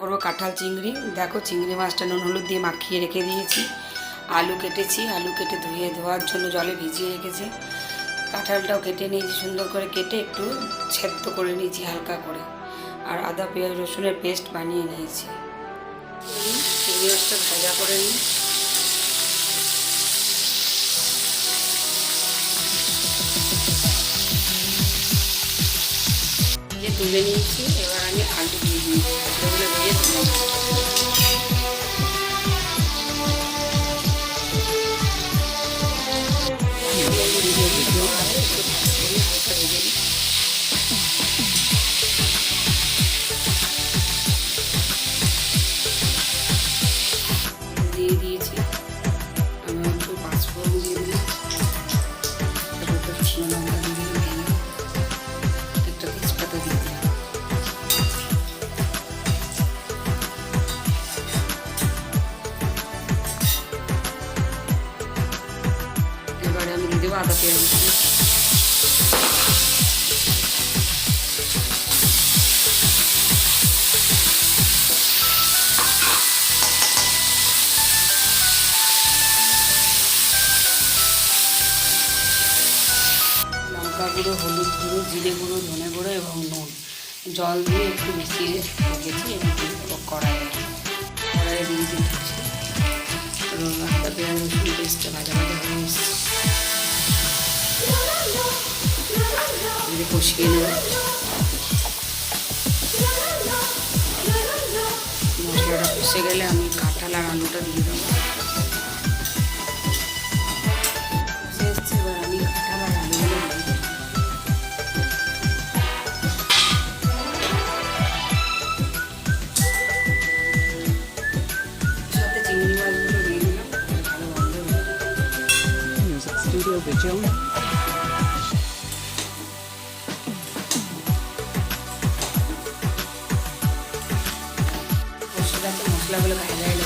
করব কাঁঠাল চিংড়ি। দেখো চিংড়ি মাছটা নুন হলুদ দিয়ে মাখিয়ে রেখে দিয়েছি। আলু কেটেছি। আলু কেটে ধুয়ে ধোয়ার জন্য জলে ভিজিয়ে রেখেছি। কাঁঠালটাও কেটে নিয়েছি সুন্দর করে কেটে একটু সেদ্ধ করে নিয়েছি হালকা করে। আর আদা, পেঁয়াজ, রসুনের পেস্ট বানিয়ে নিয়েছি। চিংড়ি মাছটা ভাজা করে নিই। যে তুলে নিয়েছি, এবার আমি আলু দিয়ে দিয়েছি দিয়ে দিয়েছি। আমি একটু পাঁচফোড়ন দিয়ে দিলাম। তারপর একটু দেবো আদা গুঁড়ো, হলুদ গুঁড়ো, জিরে গুঁড়ো, ধনে গুঁড়ো এবং নুন। জল দিয়ে একটু মিশিয়ে রেখেছি এবং কড়াইয়ে কড়াইয়ে দিয়ে এবং পেঁয়াজ রসুন পেস্টটা হয়ে কষিয়ে মশলাটা কষে গেলে আমি কাঁঠাল আর দিয়ে দেবো এসছে মশলাতে মশলাগুলো ভাজা হয়ে